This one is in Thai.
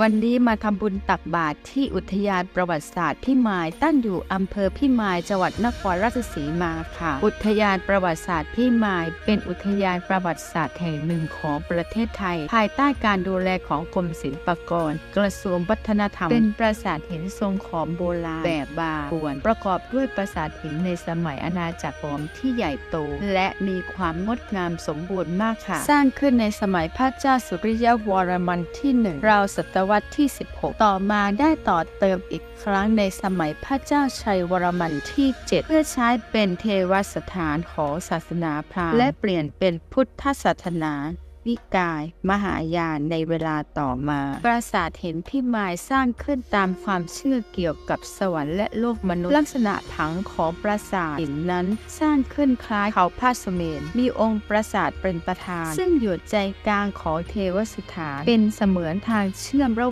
วันนี้มาทำบุญตักบาตรที่อุทยานประวัติศาสตร์พิมายตั้งอยู่อำเภอพิมายจังหวัดนครราชสีมาค่ะ อุทยานประวัติศาสตร์พิมาย เป็นอุทยานประวัติศาสตร์แห่งหนึ่งของประเทศไทย ภายใต้การดูแลของกรมศิลปากร กระทรวงวัฒนธรรม เป็นปราสาทหินทรงขอมโบราณแบบบาปวน ประกอบด้วยปราสาทหินในสมัยอาณาจักรขอมที่ใหญ่โต และมีความงดงามสมบูรณ์มากค่ะ สร้างขึ้นในสมัยพระเจ้าสุริยวรมันที่หนึ่งราวศตวรรษที่ 16 ต่อมาได้ต่อเติมอีกครั้งในสมัยพระเจ้าชัยวรมันที่ 7 เพื่อใช้เป็นเทวสถานของศาสนาพราหมณ์และเปลี่ยนเป็นพุทธศาสนา นิกาย มหายานในเวลาต่อมา ปราสาทเห็นพิมายสร้างขึ้นตามความเชื่อเกี่ยวกับสวรรค์และโลกมนุษย์ ลักษณะผังของปราสาทหินนั้น สร้างขึ้นคล้ายเขาพาสเมนมีองค์ปราสาทเป็นประธาน ซึ่งอยู่ใจกลางของเทวสถาน เป็นเสมือนทางเชื่อมระ